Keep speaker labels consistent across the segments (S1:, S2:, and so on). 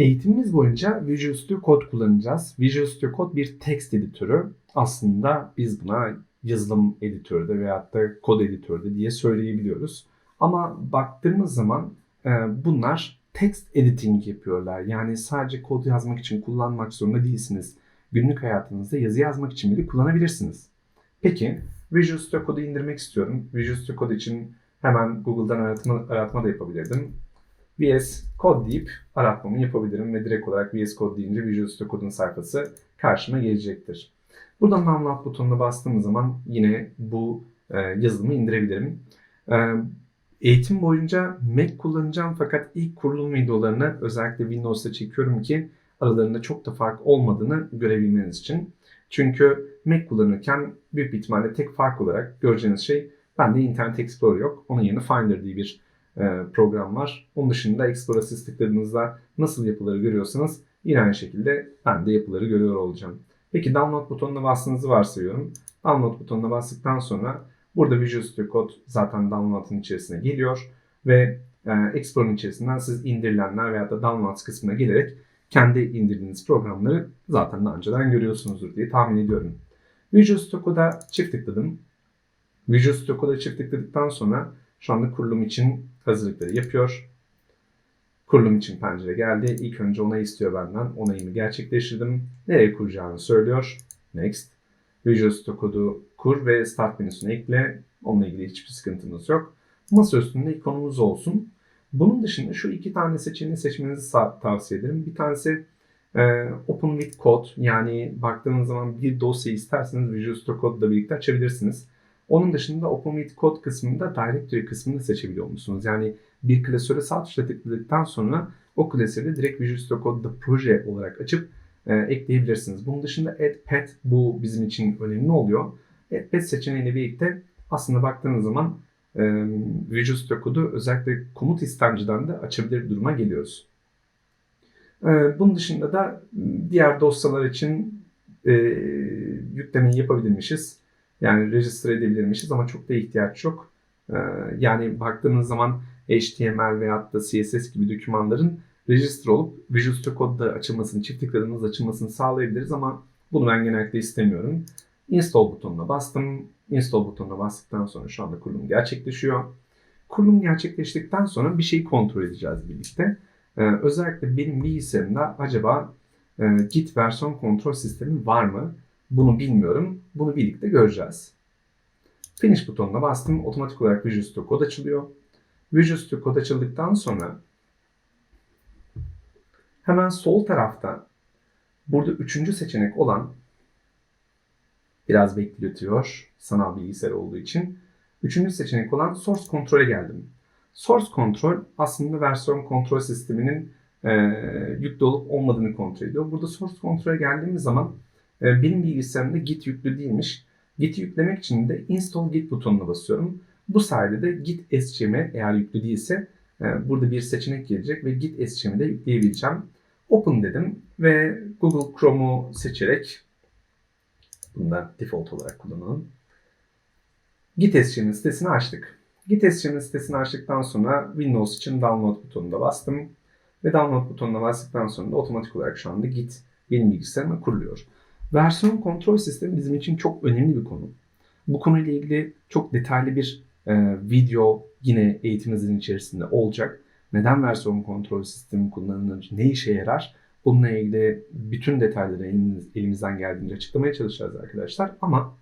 S1: Eğitimimiz boyunca Visual Studio Code kullanacağız. Visual Studio Code bir text editörü. Aslında biz buna yazılım editörü de veyahut da kod editörü de diye söyleyebiliyoruz. Ama baktığımız zaman e, bunlar text editing yapıyorlar. Yani sadece kod yazmak için kullanmak zorunda değilsiniz. Günlük hayatınızda yazı yazmak için bile kullanabilirsiniz. Peki Visual Studio Code'u indirmek istiyorum. Visual Studio Code için hemen Google'dan aratma, aratma da yapabilirdim. VS Code deyip aratmamı yapabilirim ve direkt olarak VS Code deyince Visual Studio Code'un sayfası karşıma gelecektir. Buradan download butonuna bastığım zaman yine bu e, yazılımı indirebilirim. E, eğitim boyunca Mac kullanacağım fakat ilk kurulum videolarını özellikle Windows'ta çekiyorum ki aralarında çok da fark olmadığını görebilmeniz için. Çünkü Mac kullanırken büyük bir ihtimalle tek fark olarak göreceğiniz şey bende Internet Explorer yok. Onun yerine Finder diye bir program var. Onun dışında Explorer siz tıkladığınızda nasıl yapıları görüyorsanız yine aynı şekilde ben de yapıları görüyor olacağım. Peki download butonuna bastığınızı varsayıyorum. Download butonuna bastıktan sonra burada Visual Studio Code zaten download'ın içerisine geliyor ve e, Explorer'ın içerisinden siz indirilenler veya da downloads kısmına gelerek kendi indirdiğiniz programları zaten daha önceden görüyorsunuzdur diye tahmin ediyorum. Visual Studio Code'a çift tıkladım. Visual Studio Code'a çift tıkladıktan sonra şu anda kurulum için hazırlıkları yapıyor. Kurulum için pencere geldi. İlk önce onay istiyor benden. Onayımı gerçekleştirdim. Nereye kuracağını söylüyor. Next. Visual Studio Code'u kur ve Start menüsüne ekle. Onunla ilgili hiçbir sıkıntımız yok. Masa üstünde ikonumuz olsun. Bunun dışında şu iki tane seçeneği seçmenizi tavsiye ederim. Bir tanesi e, Open with Code yani baktığınız zaman bir dosya isterseniz Visual Studio Code ile birlikte açabilirsiniz. Onun dışında Open with Code kısmında Directory kısmını seçebiliyor musunuz? Yani bir klasöre sağ tuşla tıkladıktan sonra o klasörü direkt Visual Studio Code'da proje olarak açıp e, ekleyebilirsiniz. Bunun dışında Add Pet bu bizim için önemli oluyor. Add Pet seçeneğiyle birlikte aslında baktığınız zaman e, Visual Studio Code'u özellikle komut istemciden de açabilir duruma geliyoruz. E, bunun dışında da diğer dosyalar için e, yüklemeyi yapabilmişiz. Yani register edebilirmişiz ama çok da ihtiyaç yok. E, yani baktığınız zaman HTML veya da CSS gibi dokümanların register olup Visual Studio Code'da açılmasını, çift tıkladığınızda açılmasını sağlayabiliriz ama bunu ben genellikle istemiyorum. Install butonuna bastım. Install butonuna bastıktan sonra şu anda kurulum gerçekleşiyor. Kurulum gerçekleştikten sonra bir şeyi kontrol edeceğiz birlikte. Ee, özellikle benim bilgisayarımda acaba e, Git versiyon kontrol sistemi var mı? Bunu bilmiyorum. Bunu birlikte göreceğiz. Finish butonuna bastım. Otomatik olarak Visual Studio Code açılıyor. Visual Studio Code açıldıktan sonra hemen sol tarafta burada üçüncü seçenek olan biraz bekletiyor sanal bilgisayar olduğu için. Üçüncü seçenek olan Source Control'e geldim. Source Control aslında versiyon kontrol sisteminin e, yüklü olup olmadığını kontrol ediyor. Burada Source Control'e geldiğimiz zaman benim bilgisayarımda Git yüklü değilmiş. Git'i yüklemek için de Install Git butonuna basıyorum. Bu sayede de Git SCM'e eğer yüklü değilse e, burada bir seçenek gelecek ve Git SCM'i de yükleyebileceğim. Open dedim ve Google Chrome'u seçerek bunu da default olarak kullanalım. Git SCM'in sitesini açtık. Git SCM'in sitesini açtıktan sonra Windows için download butonuna bastım. Ve download butonuna bastıktan sonra da otomatik olarak şu anda Git benim bilgisayarıma kuruluyor. Versiyon kontrol sistemi bizim için çok önemli bir konu. Bu konuyla ilgili çok detaylı bir e, video yine eğitimimizin içerisinde olacak. Neden versiyon kontrol sistemi kullanılır, ne işe yarar? Bununla ilgili bütün detayları elimiz, elimizden geldiğince açıklamaya çalışacağız arkadaşlar. Ama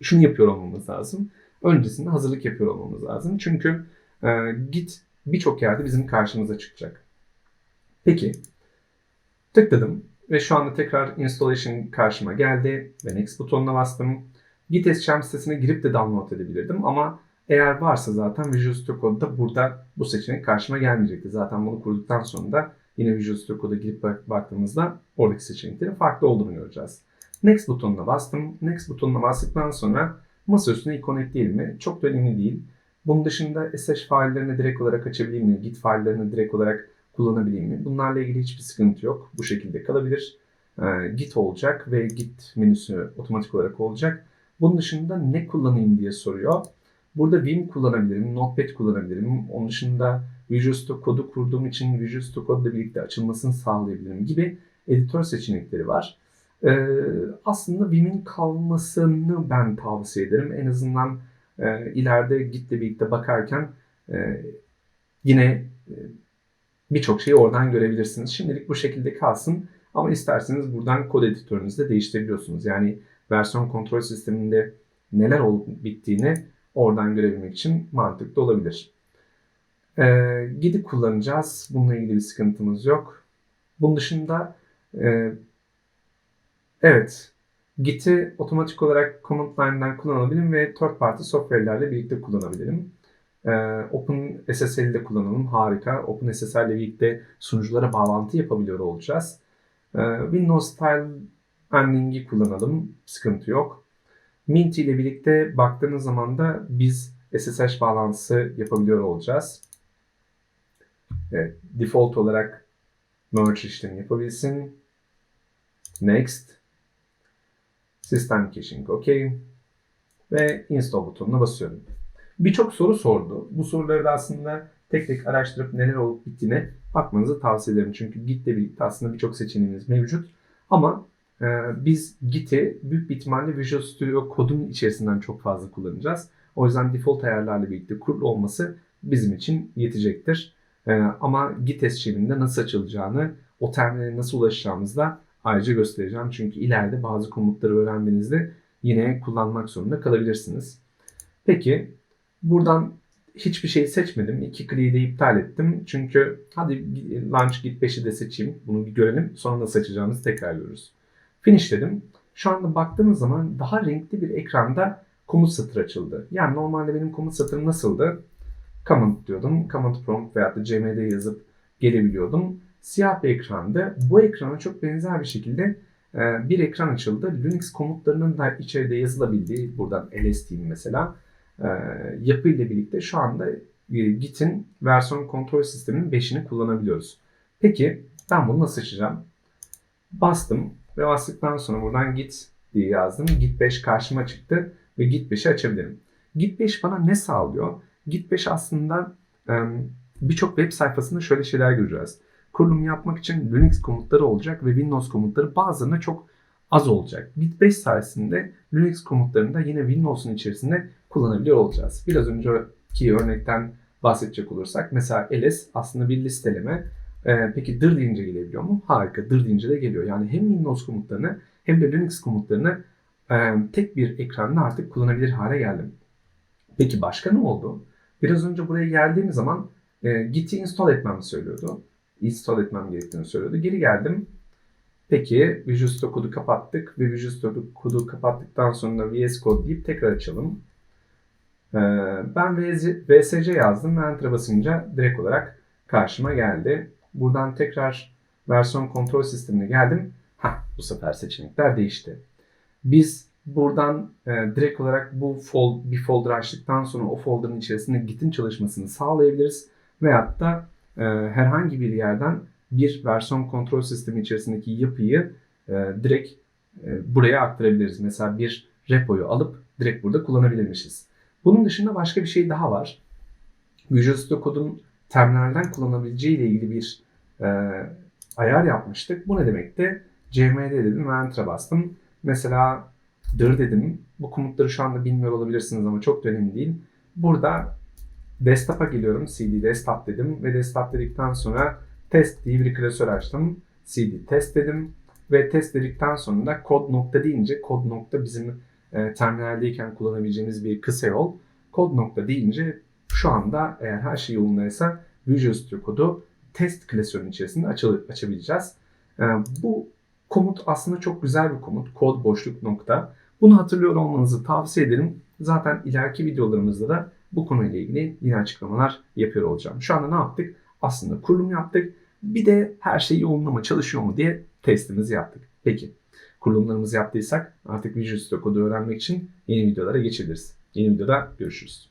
S1: şunu yapıyor olmamız lazım. Öncesinde hazırlık yapıyor olmamız lazım. Çünkü e, Git birçok yerde bizim karşımıza çıkacak. Peki, tıkladım ve şu anda tekrar installation karşıma geldi ve next butonuna bastım. Git SCM sitesine girip de download edebilirdim ama eğer varsa zaten Visual Studio Code'da burada bu seçenek karşıma gelmeyecekti. Zaten bunu kurduktan sonra da yine Visual Studio Code'a girip baktığımızda oradaki seçeneklerin farklı olduğunu göreceğiz. Next butonuna bastım. Next butonuna bastıktan sonra masa üstüne ikon ekleyelim mi? Çok da önemli değil. Bunun dışında SH faillerini direkt olarak açabileyim mi? Git faillerini direkt olarak kullanabileyim mi? Bunlarla ilgili hiçbir sıkıntı yok. Bu şekilde kalabilir. Ee, Git olacak ve Git menüsü otomatik olarak olacak. Bunun dışında ne kullanayım diye soruyor. Burada Vim kullanabilirim, Notepad kullanabilirim. Onun dışında Visual Studio Code'u kurduğum için Visual Studio ile birlikte açılmasını sağlayabilirim gibi editör seçenekleri var. Ee, aslında Vim'in kalmasını ben tavsiye ederim. En azından e, ileride Git'le birlikte bakarken e, yine e, birçok şeyi oradan görebilirsiniz. Şimdilik bu şekilde kalsın ama isterseniz buradan kod editörünüzde değiştirebiliyorsunuz. Yani versiyon kontrol sisteminde neler olup bittiğini oradan görebilmek için mantıklı olabilir. Ee, Gid'i kullanacağız. Bununla ilgili bir sıkıntımız yok. Bunun dışında e, evet Git'i otomatik olarak command line'den kullanabilirim ve third party software'lerle birlikte kullanabilirim. Ee, OpenSSL'i de kullanalım. Harika. OpenSSL ile birlikte sunuculara bağlantı yapabiliyor olacağız. Ee, Windows Style Ending'i kullanalım. Sıkıntı yok. Mint ile birlikte baktığınız zaman da biz SSH bağlantısı yapabiliyor olacağız. Evet, default olarak merge işlemi yapabilsin. Next. System caching OK. Ve install butonuna basıyorum. Birçok soru sordu. Bu soruları da aslında tek tek araştırıp neler olup bittiğine bakmanızı tavsiye ederim. Çünkü Git ile birlikte aslında birçok seçeneğimiz mevcut. Ama e, biz Git'i büyük bir ihtimalle Visual Studio kodun içerisinden çok fazla kullanacağız. O yüzden default ayarlarla birlikte kurulu olması bizim için yetecektir. E, ama Git SQL'inde nasıl açılacağını, o terminale nasıl ulaşacağımızı da ayrıca göstereceğim. Çünkü ileride bazı komutları öğrendiğinizde yine kullanmak zorunda kalabilirsiniz. Peki buradan hiçbir şey seçmedim. İki kliği de iptal ettim. Çünkü hadi Launch Git 5'i de seçeyim. Bunu bir görelim. Sonra nasıl açacağımızı tekrar görürüz. Finish dedim. Şu anda baktığınız zaman daha renkli bir ekranda komut satır açıldı. Yani normalde benim komut satırım nasıldı? Command diyordum. Command prompt veya da cmd yazıp gelebiliyordum. Siyah bir ekranda. Bu ekrana çok benzer bir şekilde e, bir ekran açıldı. Linux komutlarının da içeride yazılabildiği, buradan ls diyeyim mesela, e, yapı ile birlikte şu anda e, Git'in versiyon kontrol sisteminin 5'ini kullanabiliyoruz. Peki ben bunu nasıl açacağım? Bastım ve bastıktan sonra buradan Git diye yazdım. Git 5 karşıma çıktı ve Git 5'i açabilirim. Git 5 bana ne sağlıyor? Git 5 aslında birçok web sayfasında şöyle şeyler göreceğiz. Kurulum yapmak için Linux komutları olacak ve Windows komutları bazılarına çok az olacak. Git 5 sayesinde Linux komutlarını da yine Windows'un içerisinde kullanabiliyor olacağız. Biraz önceki örnekten bahsedecek olursak mesela ls aslında bir listeleme. Ee, peki dir deyince gelebiliyor mu? Harika. Dir deyince de geliyor. Yani hem Windows komutlarını hem de Linux komutlarını e, tek bir ekranda artık kullanabilir hale geldim. Peki başka ne oldu? Biraz önce buraya geldiğim zaman e, Git'i install etmemi söylüyordu. Install etmem gerektiğini söylüyordu. Geri geldim. Peki Visual Studio Code'u kapattık ve Visual Studio Code'u kapattıktan sonra VS Code deyip tekrar açalım. Ee, ben VSC yazdım ve Enter'a basınca direkt olarak karşıma geldi. Buradan tekrar versiyon kontrol sistemine geldim. Ha, bu sefer seçenekler değişti. Biz buradan e, direkt olarak bu fold, bir folder açtıktan sonra o folder'ın içerisinde Git'in çalışmasını sağlayabiliriz. Veyahut da e, herhangi bir yerden bir versiyon kontrol sistemi içerisindeki yapıyı e, direkt e, buraya aktarabiliriz. Mesela bir repoyu alıp direkt burada kullanabilirmişiz. Bunun dışında başka bir şey daha var. Visual Studio Code'un terminalden kullanabileceği ile ilgili bir e, ayar yapmıştık. Bu ne demekti? cmd dedim ve enter'a bastım. Mesela dir dedim. Bu komutları şu anda bilmiyor olabilirsiniz ama çok önemli değil. Burada desktop'a geliyorum. cd desktop dedim ve desktop dedikten sonra test diye bir klasör açtım. cd test dedim ve test dedikten sonra da kod nokta deyince kod nokta bizim e, terminaldeyken kullanabileceğimiz bir kısa yol. Kod nokta deyince şu anda eğer her şey yolundaysa Visual Studio Code'u test klasörünün içerisinde açı, açabileceğiz. E, bu komut aslında çok güzel bir komut. Kod boşluk nokta. Bunu hatırlıyor olmanızı tavsiye ederim. Zaten ileriki videolarımızda da bu konuyla ilgili yine açıklamalar yapıyor olacağım. Şu anda ne yaptık? Aslında kurulum yaptık. Bir de her şey yolunda mı çalışıyor mu diye testimizi yaptık. Peki kurulumlarımızı yaptıysak artık Visual Studio Code'u öğrenmek için yeni videolara geçebiliriz. Yeni videoda görüşürüz.